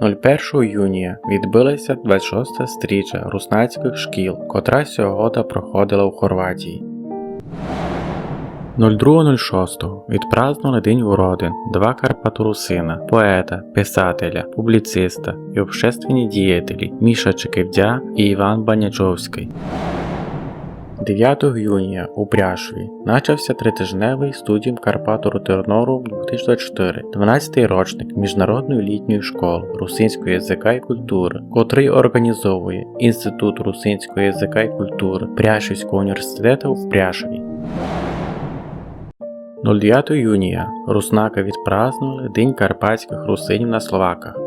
01 юнія відбилася 26-та стріча руснацьких шкіл, котра сьогодні проходила у Хорватії. 02.06 відпразнували День уродин два карпаторусина, поета, писателя, публіциста і общественні діятелі Міша Чекивдя і Іван Банячовський. 9 юнія у Пряшві начався тритижневий студіум Карпатору Тернору 2024, 12-й рочник Міжнародної літньої школи русинського язика і культури, котрий організовує Інститут русинського язика і культури Пряшівського університету в Пряшві. 09 юнія руснака відпразнували День карпатських русинів на Словаках.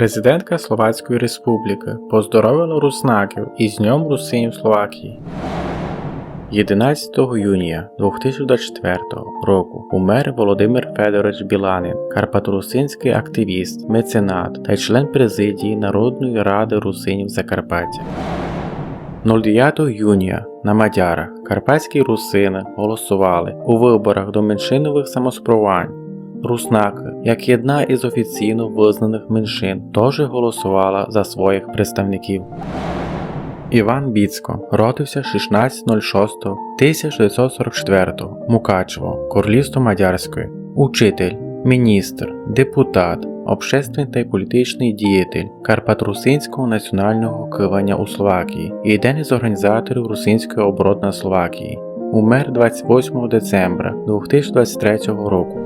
Президентка Словацької Республіки поздоровила руснаків із Днем Русинів Словакії. 11 юнія 2024 року умер Володимир Федорович Біланин, карпаторусинський активіст, меценат та член президії Народної ради русинів Закарпаття. 09 юнія на Мадярах карпатські русини голосували у виборах до меншинових самоспровань. Руснаки, як одна із офіційно визнаних меншин, теж голосувала за своїх представників. Іван Біцько родився 16.06.1944 Мукачево, Королівство Мадярської, учитель, міністр, депутат, общественний та політичний діятель Карпатрусинського національного кивання у Словакії і один із організаторів Русинської оборони Словакії. Умер 28 децембра 2023 року.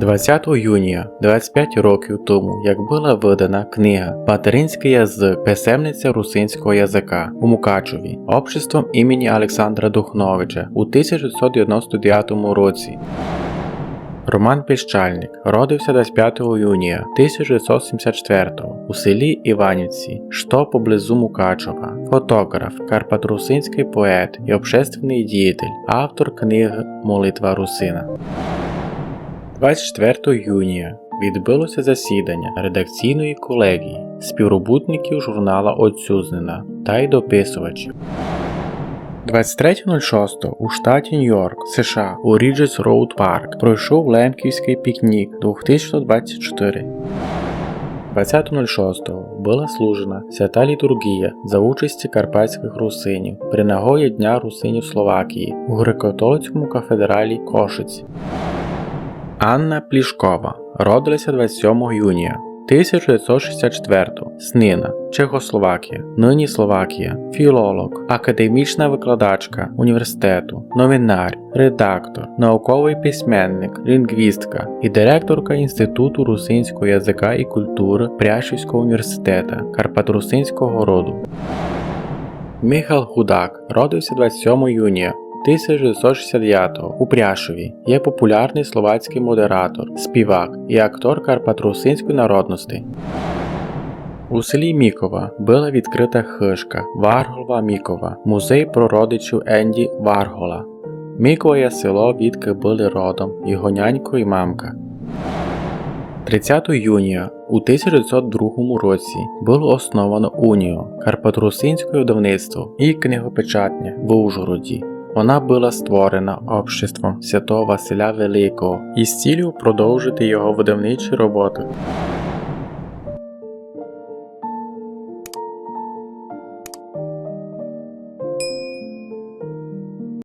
20 юнія, 25 років тому, як була видана книга Материнський язик писемниця русинського язика у Мукачеві обществом імені Олександра Духновича у 1999 році. Роман Піщальник родився 25 юнія 1974 у селі Іванівці, що поблизу Мукачева, фотограф, карпатрусинський поет і общественний діятель, автор книги Молитва Русина. 24 юнія відбулося засідання редакційної колегії співробітників журнала Отсюзнена та й дописувачів. 23.06 у штаті Нью-Йорк, США, у Ріджес Роуд Парк пройшов Лемківський пікнік 2024. 20.06 була служена свята літургія за участі карпатських русинів при нагоді Дня русинів Словакії у греко-католицькому кафедралі Кошиці. Анна Плішкова. Родилася 27 юнія 1964 Снина, Чехословакія, нині Словакія, філолог, академічна викладачка університету, новинар, редактор, науковий письменник, лінгвістка. І директорка Інституту русинського язика і культури Пряшівського університету Карпаторусинського роду. Михал Гудак. Родився 27 юнія 1969 у Пряшові є популярний словацький модератор, співак і актор карпатрусинської народності. У селі Мікова була відкрита хишка Варголова Мікова, музей прородичів Енді Варгола. Мікова є село, відки були родом, його нянько і мамка. 30 юнія у 1902 році було основано Уніо, Карпатрусинське видавництво і книгопечатня в Ужгороді. Вона була створена обществом святого Василя Великого із цілею продовжити його видавничі роботи.